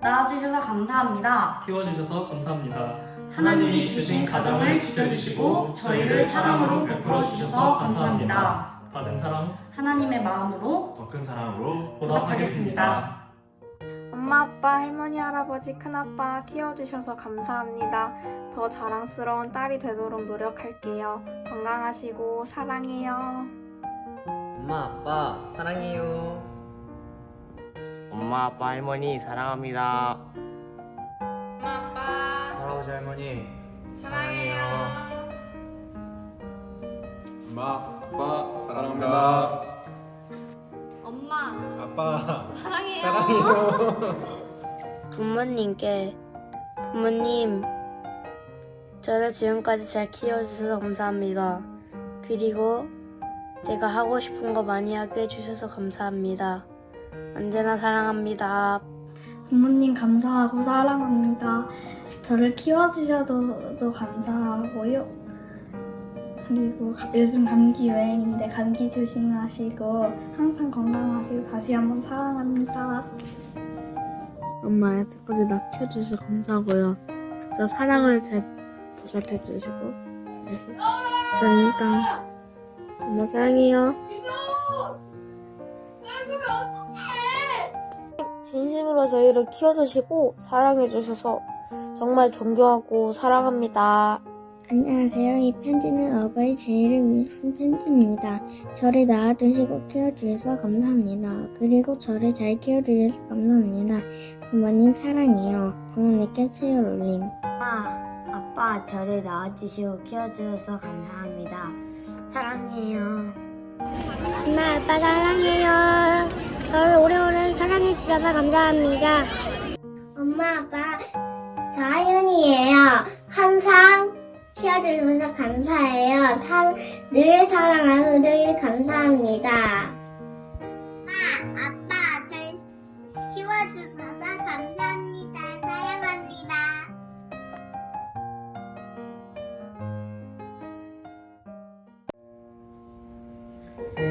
낳아주셔서 감사합니다. 키워주셔서 감사합니다. 하나님이 주신 가정을 지켜주시고 저희를 사랑으로 베풀어 주셔서 감사합니다. 받은 사랑 하나님의 마음으로 더 큰 사랑으로 보답하겠습니다. 엄마, 아빠, 할머니, 할아버지, 큰아빠 키워주셔서 감사합니다. 더 자랑스러운 딸이 되도록 노력할게요. 건강하시고 사랑해요. 엄마 아빠 사랑해요. 엄마, 아빠, 할머니 사랑합니다. 엄마, 아빠 할아버지 할머니 사랑해요. 엄마 아빠 사랑합니다 엄마 아빠 사랑해요. 사랑해요 부모님께 부모님 저를 지금까지 잘 키워주셔서 감사합니다. 그리고 제가 하고 싶은 거 많이 하게 해주셔서 감사합니다. 언제나 사랑합니다. 부모님 감사하고 사랑합니다. 저를 키워주셔도 감사하고요. 그리고 가- 요즘 감기 유행인데 감기 조심하시고 항상 건강하시고 다시 한번 사랑합니다. 엄마 여태까지 나 키워주셔서 감사하고요. 저 사랑을 잘 보살펴주시고 감사합니다. 엄마 사랑해요. 진심으로 저희를 키워주시고 사랑해주셔서 정말 존경하고 사랑합니다. 안녕하세요. 이 편지는 어버이 제의를 위해 쓴 편지입니다. 저를 낳아주시고 키워주셔서 감사합니다. 그리고 저를 잘 키워주셔서 감사합니다. 부모님 사랑해요. 부모님께 최열 올림. 엄마, 아빠 저를 낳아주시고 키워주셔서 감사합니다. 사랑해요. 엄마, 아빠 사랑해요. 저를 오래오래 사랑해 주셔서 감사합니다. 엄마, 아빠 자연이에요. 항상 키워주셔서 감사해요. 사, 늘 사랑하고 늘 감사합니다. 엄마, 아빠 절 키워주셔서 감사합니다. 사랑합니다. 주님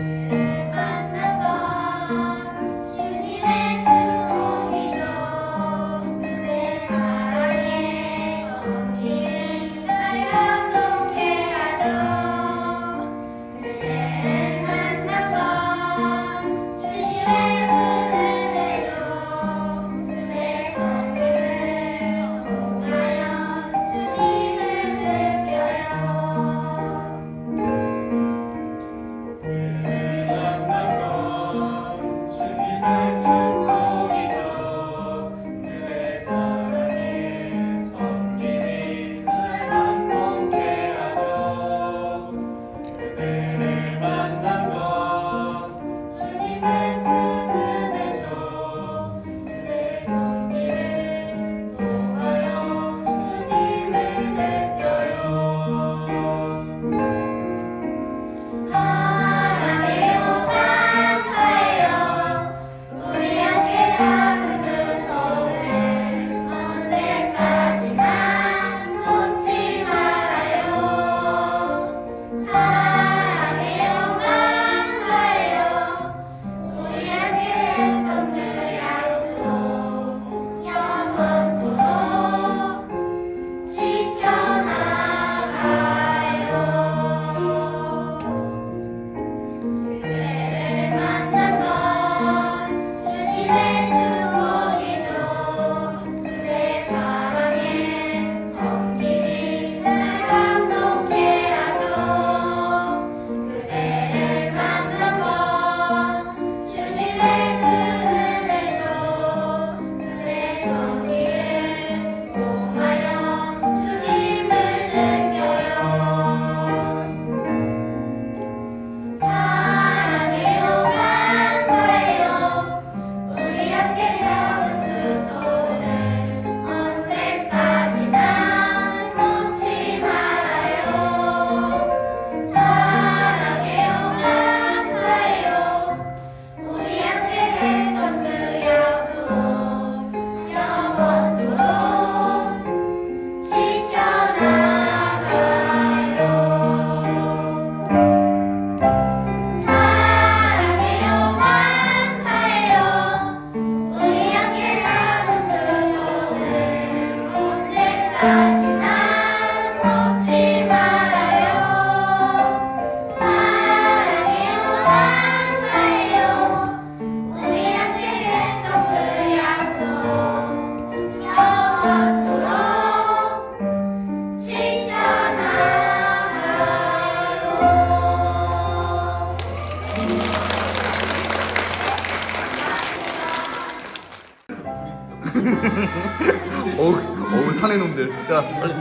어우 어우 사내 놈들 야 빨리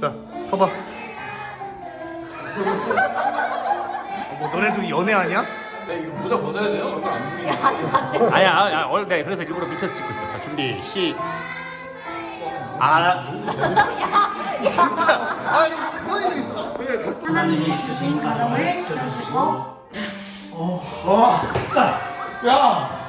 자 서봐 어, 뭐 너네 둘이 연애하냐? 네, 이거 모자 벗어야 돼요? 얼굴 안 보이게. 아니야, 아니야. 얼, 내가 그래서 일부러 밑에서 찍고 있어. 자, 준비, 시. 아, 아니 그만해 좀 있어 왜 각자 하나님이 주신 가정을 지켜주셔서 와, 진짜. 야,